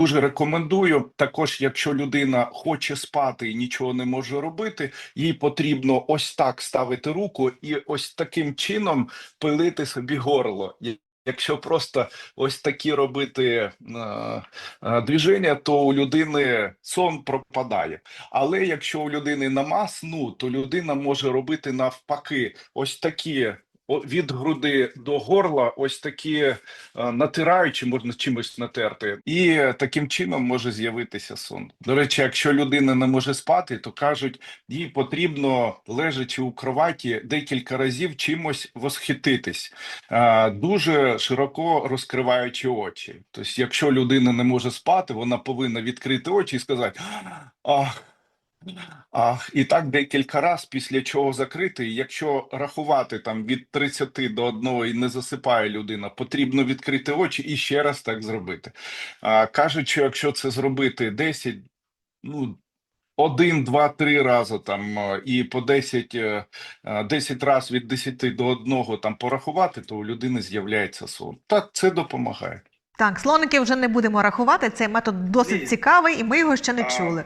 Дуже рекомендую. Також, якщо людина хоче спати і нічого не може робити, їй потрібно ось так ставити руку і ось таким чином пилити собі горло. Якщо просто ось такі робити е, е, движення, то у людини сон пропадає. Але якщо у людини нема сну, то людина може робити навпаки, ось такі від груди до горла, ось такі е, натираючи, можна чимось натерти, і таким чином може з'явитися сон. До речі, якщо людина не може спати, то кажуть, їй потрібно лежачи у кроваті декілька разів чимось восхититись, е, дуже широко розкриваючи очі. Тобто, якщо людина не може спати, вона повинна відкрити очі і сказати: Ах. Ах, і так декілька разів, після чого закрити. Якщо рахувати там від 30 до 1 і не засипає людина, потрібно відкрити очі і ще раз так зробити. А, кажуть, що якщо це зробити 10, ну, один, два, три рази там і по 10, е, е, 10 разів від 10 до 1 там порахувати, то у людини з'являється сон. Так, це допомагає. Так, слоники вже не будемо рахувати. Цей метод досить цікавий, і ми його ще не А, чули.